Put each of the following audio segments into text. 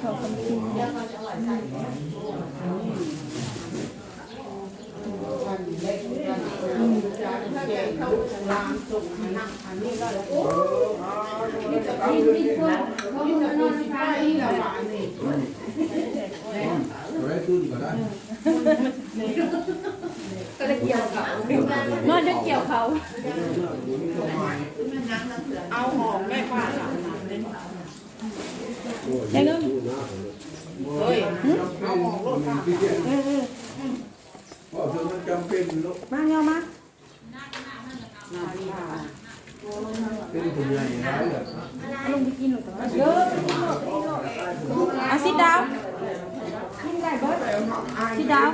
เขาคนกินนอนจะเกี่ยวเขา เอาหอมแม่ป้าหลังยังก็เฮ้ยเอาหอมรถค่ะ ว่าคือมันจำเป็นลูกมาเงามาเป็นผู้ใหญ่ร้ายแบบลงไปกินหนูก่อนเยอะอาซิดดาวซิดดาว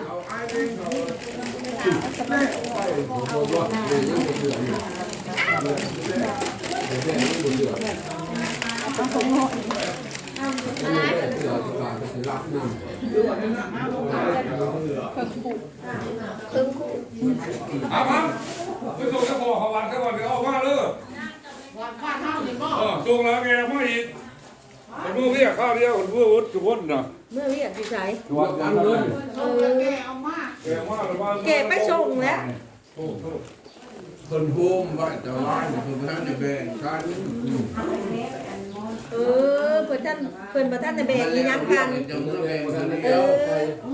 บอกว่าเรื่องนี้เดือดเดี๋ยวแม่ไม่เดือดเดือดที่ฝากจะรับนั่ง เอาครับไปส่งจะบอกเขาวันเขาวันไปออกมาเลยวันข้าเท่านี่ก็เออส่งแล้วแกมาอีกคนมือเรียกข้าวเดียวคนมือวุฒิทุกคนนะเมื่อเรียกพี่ชายวัดกันเลยเออแกเอามาแกมาหรือว่าเก็บไปส่งแล้ว โอ้โหคนโฮมว่าจะร้านคนท่านในแบงการ เออเพื่อนท่านเพื่อนประท่านในแบงมียังกัน จะเมื่อแบงกันเอแล้วอ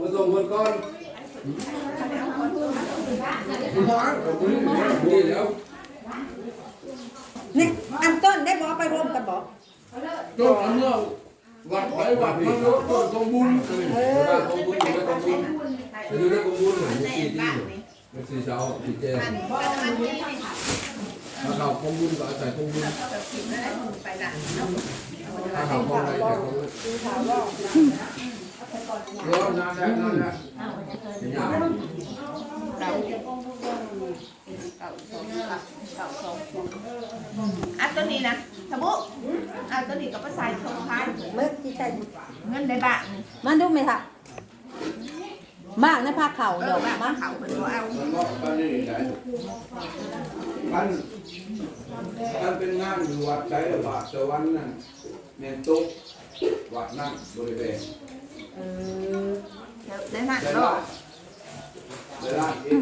มาส่งคนก่อนนี่แล้วเนี่ยอันต้นได้บอกไปร่วมกันบอกต้นเมื่อวัดไปวัดมาแล้วต้นกองบุญกองบุญอยู่ในกองบุญอยู่ในกองบุญหน่อยมีสี่ที่มีสี่เสาสี่แจ ถ้าเรากองบุญก็อาศัยกองบุญถ้าเรากองใดแต่กองรอนานแล้วนานแล้วอย่างนี้อันตัวนี้นะสมุอันตัวนี้ก็ไปใส่ทงท้ายเมื่อที่ใช่เงินในบ้านมันดูไหมคะ มากนะภาคเข่าเอเดี๋ยอวบ้านมาเขาเป็นว่าเอามันก็บ้านนี้ไหนบ้านบ้านเป็นงานอยู่วัดใจระบาดสวรรค์นั่นเน้นตุ๊กวัดนั่งบริเวณเออเดี๋ยวได้นั่นได้ก็ละได้ละอีก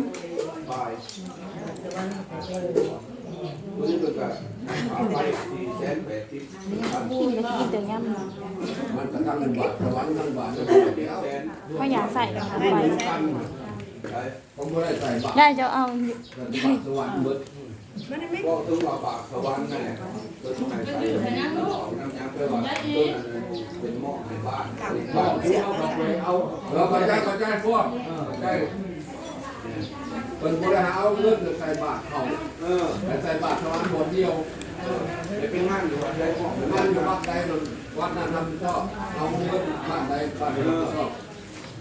บายมันจะเกิดเอาไปที่แสนแปดที่พันกินจะกินแต่ย่ำมันจะตั้งเป็นบาทสวรรค์นั่งบาทจะเป็นแสน ก็อย่าใส่นะคะให้ไปมันตั้งมาใช่ผมไม่ได้ใส่บาทได้จะเอาบาทสวรรค์เบิดก็ถึงว่าบาทสวรรค์นั่นแหละตัวที่ไหนใส่น้ำยางไปว่าต้นเป็นหม้อในบ้านบ้านที่เอาไปเอาเราไปได้ก็ได้พวกได้เป็นบริหารเอาเงินใส่บาทเขาเออใส่บาทสวรรค์บนเดียวเป็นงานอยู่วัดใดงานอยู่วัดใดวัดนั้นทำชอบเอาเงินบ้านใดบ้านนั้นชอบ เ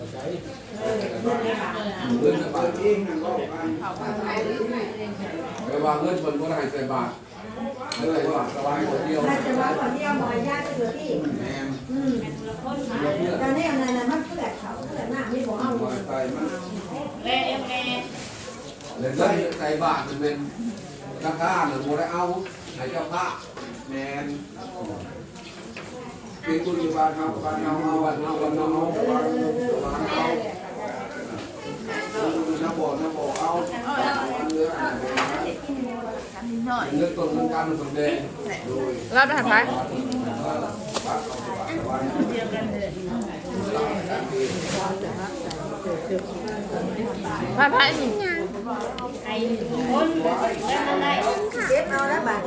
งินบาทรไปวางเงินบนบริหารใส่บาทเลยว่าสวรรค์บนเดียวน่าจะว่าคนที่เอาหมอยญาติเหลือที่แม่อืมแต่เนี่ยอะไรนะมันเพื่อเขาเพื่อหน้าไม่บอกเอาวางไปมันแม่เอ็มแม่เลยใส่ใส่บาทมันเป็นราคาหนึ่งโมได้เอาให้เจ้าภาพแมน เป็นคุณอยู่บ้านเอาบ้านเอาเอาบ้านเอาบ้านเอาเอาบ้านเอาน้ำบ่อน้ำบ่อเอาเรือทำนิดหน่อยเรือต้นมันการมันสำเร็จโดยรับหันไปพาพาอีกเก็บเอาแล้วบาท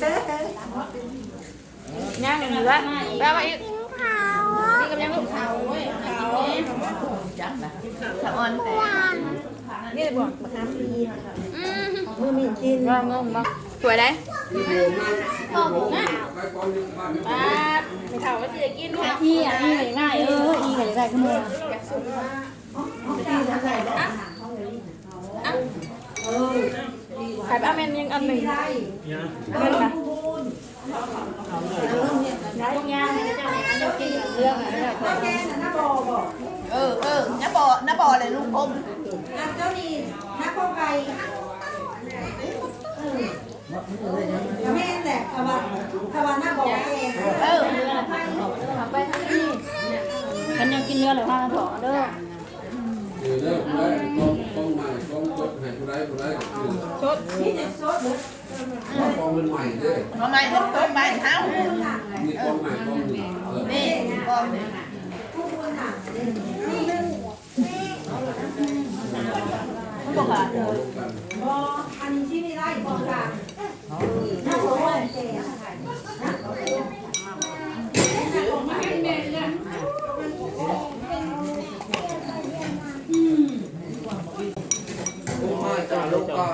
เต้ ย่างอย่างนี้ละแปลว่าอีกนี่กำลังลูกสะออนแต่นี่บอกมาทำปีมือมีกินว่างงบ้างสวยได้ที่โบนั่งที่โบไปก่อนบ้านป้าไม่เท่าว่าจะกินค่ะที่อะนี่ง่ายเอออีกันได้ขึ้นมาขายป้าแมนยังอันหนึ่งเงินนะ ต้องยางเจ้าเนี่ยเจ้ากินเรื่องอะไรพ่อแม่น่ะน้าบอบอกเออเออน้าบ่อน้าบ่อเลยลุงพงน้าเจ้านี่น้าพ่อไก่แม่แหละขวันขวันหน้าบอกแกเออไปทางนี้ฉันยังกินเนื้อเลยพากันถอเด้อเดี๋ยวเลิกได้ต้อ ให้ผู้ใดผู้ใดคือชดนี่จะชดต้องเป็นใหม่เด้ทำไมต้องต้นใบเท้านี่ต้องใหม่ต้องหนึ่งเออนี่กองนี่บอกว่าขอลงกันบ่อันนี้ที่ไม่ได้บอกค่ะผู้มาจากโลกา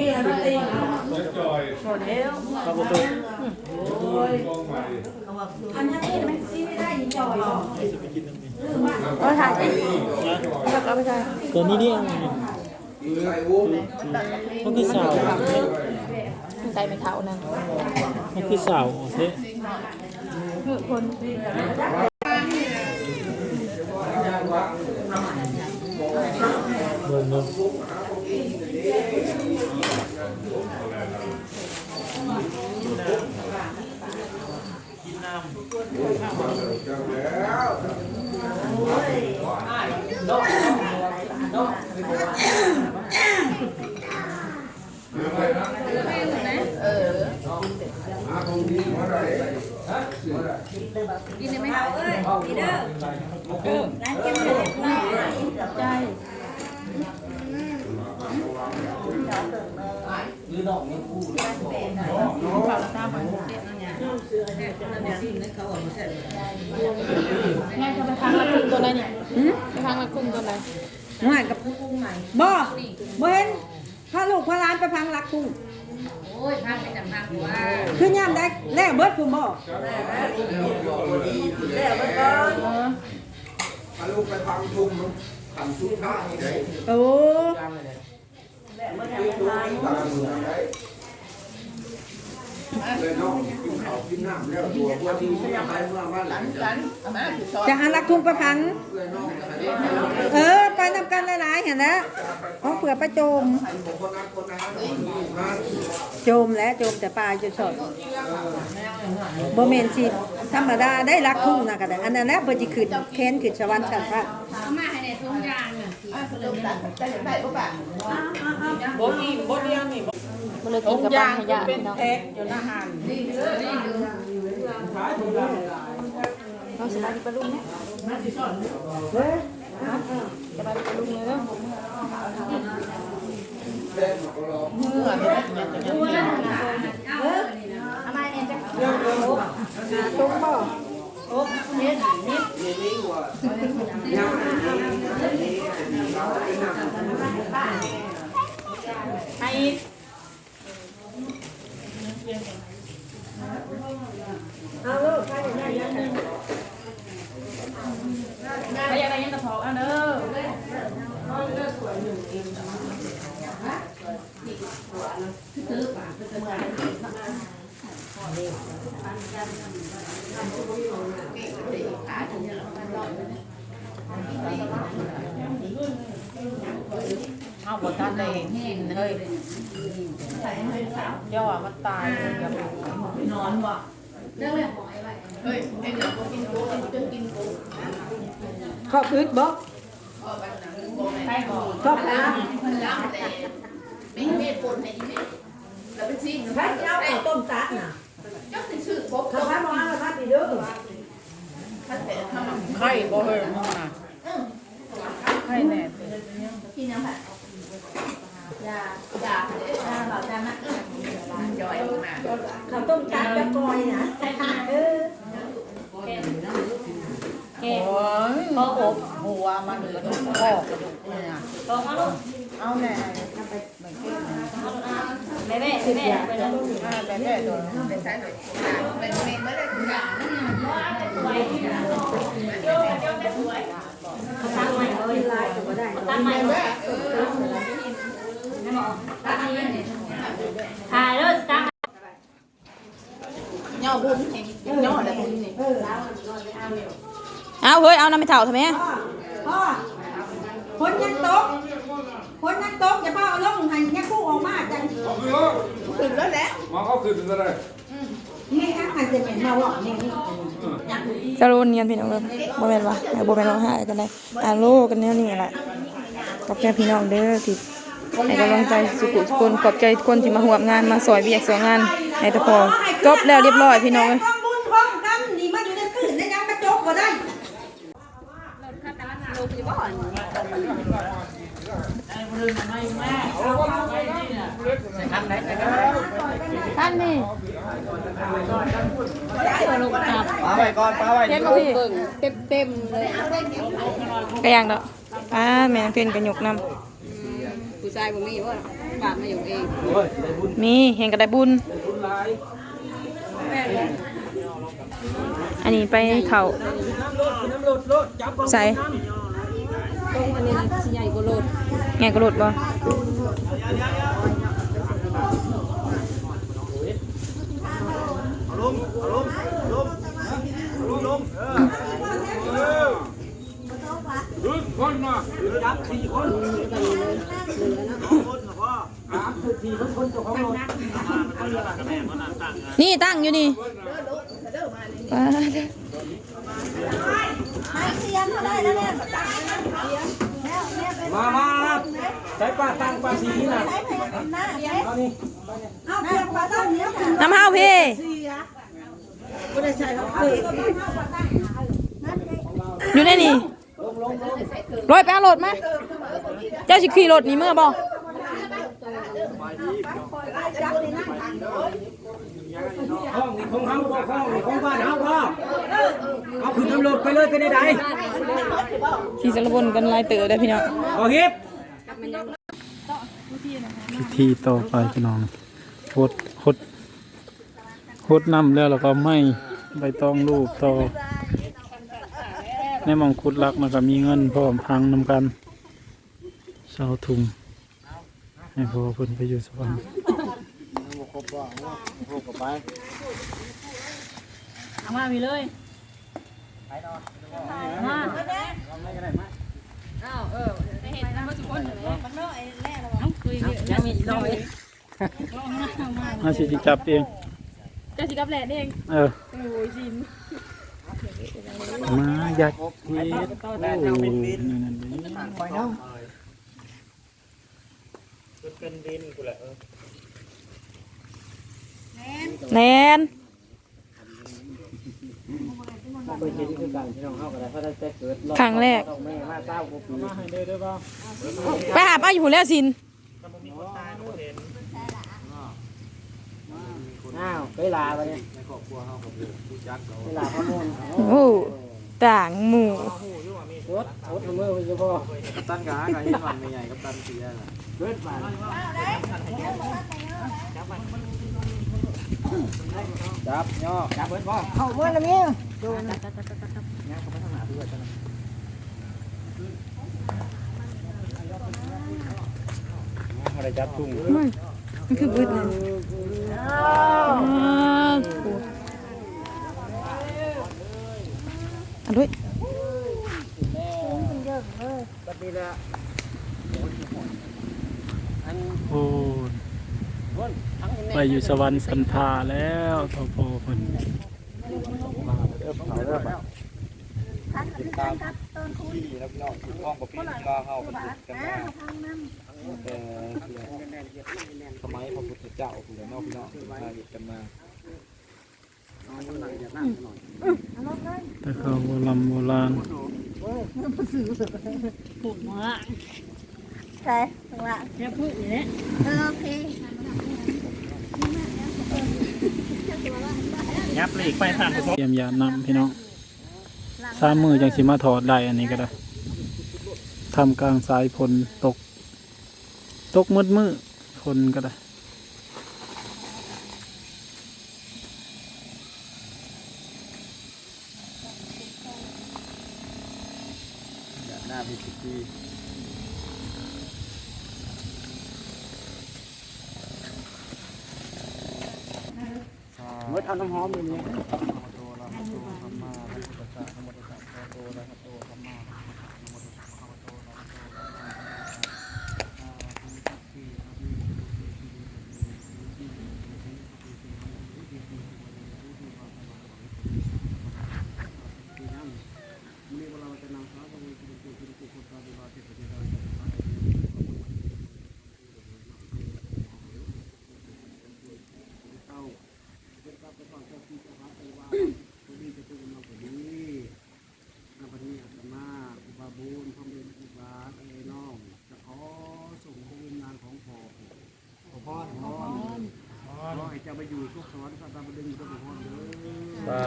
เอียนตีจอยหมดแล้วครับผมเป็นกองใหม่อันนี้ที่ไม่ที่ไม่ได้ยิงจอยเออถ่ายตัวนี้เนี่ยวุ้งมันคือสาวใจไม่เท่านั้นมันคือสาวโอเคคน เบิ่งเบิ่ง เออมาตรงนี้มาได้ฮะสิได้เอาเอ้ยนี่เด้อร้านเก็บเงินได้ใจ แม่จะไปพังละคุมตัวไหนเนี่ยไปพังละคุมตัวไหนง่ายกับบ่บ่เห็นพาลูกพาหลานไปพังรักคุ้งโอ้ยพังไปจังพังว่าคือย่ามได้แล้วเบิดคุณบ่ถ้าลูกไปฟังทุ่มทำชุดท่าที่ไหนโอ้ที่ดูที่ตาเมืองไหน เลยน้องกินข้าวกินน้ำแล้วตัวพวกที่ไม่ไปเมื่อวันหลังกันเอามาถือซอยจะหารักทุ่งปพังเลยน้องจะให้น้องเออ ไปนำกันหลายๆเห็นนะของเผื่อประโจม โจมแล้วโจมแต่ปลาจะสดโบ่แม่นสิธรรมดาได้รักทุ่งนะก็ได้อันนั้นแหละเพิ่นสิขึ้นแค้นขึ้นสวรรค์ชั้นพระเอามาให้ในทุ่งยางน่ะสิอะต้มตัดจะเห็นปุ๊บอะบ่มีบ่ดีนี่ มันเลยกินกับบ้านขยะเป็นพี่น้องแพ็คอยู่หน้าห้างเราสบายดีปะลุงเนี่ยสบายดีปะลุงเลยเนาะเล่นก็รอเอามาเนี่ยจ้ะนี่นี่ว่าย่างนี้เราเป็นน้ำให้อีกไปยังไงยังกระเพาะเอาเด้อเอาบ่ทันได้กินเฮ้ยย่อมันตายเลยอย่าไปนอนบ่เรื่องเลยหอยไว้เฮ้ยไอ้เดี๋ยวกินกูจนกินกูขอบอึดบ่ใช่บ่ขอบน้มันล้ำแต่เป็นเม็ดปนให้อีเม็ดแล้วเป็นซีนำพระเจ้าเอาต้มตัดน่ะยกชื่อพบถ้าพระบ่เอาพระสิเด้อท่านแต่ทำมันไข่บ่เฮ้ยมึงน่ะไข่แน่ กินยังไงยาอยาเอ่าเราจะนะย่อยมา ข้าวต้มตัดกับกอยนะเออ แก โอ้ยก็อบหัวมันกระดูกคอกระดูกเนี่ย ก็เอาลูก เอาแน่ แม่แม่แม่ไปเลย อ่าแต่แม่ตัว ไปใช้หน่อยเป็นเมนไม่ได้ทุกอย่าง ตั้งใหม่เลย ลายก็บ่ได้ ตั้งใหม่เลยตั้งใหม่ ถ่ายเลยตั้งย่อบุญเห็นย่ออะไรบุญนี่เออเอาเฮ้ยเอาน้ำไปเถ่าทำไมพ่อพ่อคนยังตกคนยังตกอย่าพ่อเอาลงให้ยังคู่ออกมาจัง เอาไปเถอะขึ้นแล้วแหละหมอเขาขึ้นก็ได้นี่ค่ะอาจจะเป็นมาว่านี่นี่จะโรนเนียนพี่น้องเด้อบ่แม่นว่าเดี๋ยวบ่แม่นร้องไห้กันได้อ่าโลกันแนวนี้แหละขอบใจพี่น้องเด้อที่ให้กำลังใจสุขุทุกคนขอบใจทุกคนที่มาร่วมงานมาซอยเวียกซอยงานให้ตะพอจบแล้วเรียบร้อยพี่น้องเอ้ยทำบุญพร้อมกันนี่ม ท่านนี่ปาไว้ก่อนปาไว้เห็นบ่พี่เต็มเต็มเลยก็ยังดอกอ่าแม่นเพิ่นก็ยกนำผู้ชายบ่มีว่าบาปมาอยู่เองมีเห็นก็ได้บุญ อันนี้ไปเขาใส่ตรงอันนี้สิใหญ่กว่าโลดไงก็หลุดบ่ ขึ้นคนมานี่ตั้งอยู่นี่ว้าเด้อมามาใช้ปลาตังปลาสีน่ะเอานี่น้ำห้าวพี่ อยู่ในนี่ร้อยแปดรถไหมเจ้าสิขี่รถนี่เมื่อบ่ห้องนี่ของเฮาบ่ห้องนี่ของบ้านเฮาบ่เอาขึ้นตำรวจไปเลยเป็นได้ขี่สารบนกันหลายเต๋อได้อพี่น้องเอาเฮ็ดพิธีต่อไปพี่น้องหดหด หดน้ำแล้วแล้วก็ไม่ใบตองรูปต่อ ในมองขุดลักมันก็มีเงินพร้อมพังนำกันเสาถุงให้พอเพิ่นไปอยู่สวรรค์เอามามีเลยมาอ้าเออไปเห็นนะว่าทุกคนอยู่เลยมันน้อยแน่แล้วคุยยังมีน้อยอาสิจิจับเอง จะสิกับแหล่เองเออโอ้ยจินมาอยากเฮ็ดโอ้นี่นั่นนี่ไปน้องแนนไปเห็นคือกันพี่น้องเฮาก็ได้เพราะได้แต่เกิดครั้งแรกต้องแม่มาเศร้ากว่าปีมาให้เด้อเด้อบ่าวไปหาป้าอยู่แล้วสิน อ้าวเคยลาไปเนี่ยในครอบครัวเฮาก็ผู้จักเคยลาพระมูลโอ้ต่างหมู่รถรถมือไปเฉพาะกัปตันกะกะเห็นวันใหญ่กัปตันเสียน่ะเกิดมาจับย่อจับเบิดบ่เข้าเมื่อละมิ้วอะไรจับทุ่ง มันคือบึดเลยอ่าโอ้อันด้วยบัดนี้ละอันโอ้ยไปอยู่สวรรค์สันพาแล้วทอพอเพิ่นติดตามที่แล้วพี่น้องที่ห้องประพีก็เฮากันกันมา แต่สมัยพระพุทธเจ้าผู้ใดเนาะพี่น้องมาเฮ็ดกันมาแต่เขาโบราณโบราณผูกหัวใช่ข้างล่างแค่พูดอย่างนี้โอเคยับเลขไปทางเตรียมยานำพี่น้องสามมือจังสิมาถอดได้อันนี้ก็ได้ทำกลางสายฝนตก ตกมืดมืดคนก็ได้ หน้ามีสิบปีเมื่อเอาน้ำหอมอยู่นี่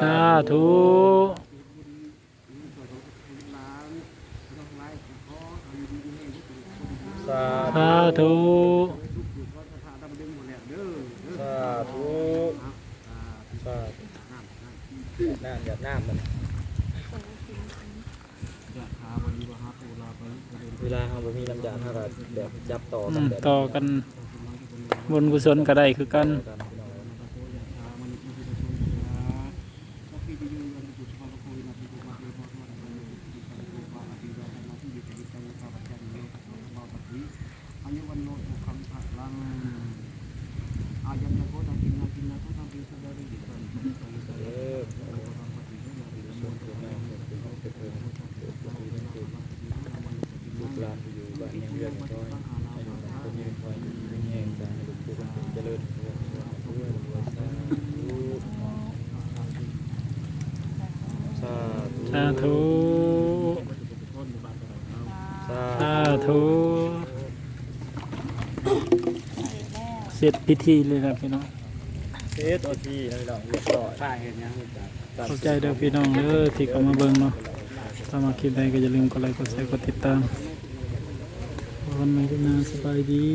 สาธุสาสาธุสาธุสาธุน้ำหยาดน้ำมันเวลาเราบ่มีน้ำยาถ้าเรแบบจับต่อกันต่อกัน บุญกุศลก็ได้คือกัน กันพี่น้อง เออลูกหลานอยู่บ้านยังเรียนน้อยอายุคนยืนคอยยืนแย่งกันให้ลูกผู้คนเจริญด้วยสา ธุสาธุสาสาธุเสร็จพิธีเลยนะพี่น้องเซตโอทีนะพี่น้องเรียบร้อยป้าเห็นยังเข้าใจเด้อพี่น้องเด้อที่เข้ามาเบิ่งเนาะถ้ามาคลิปใดก็อย่าลืมกดไลค์กดแชร์กดติดตามวันใหม่ก็น่าสบายดี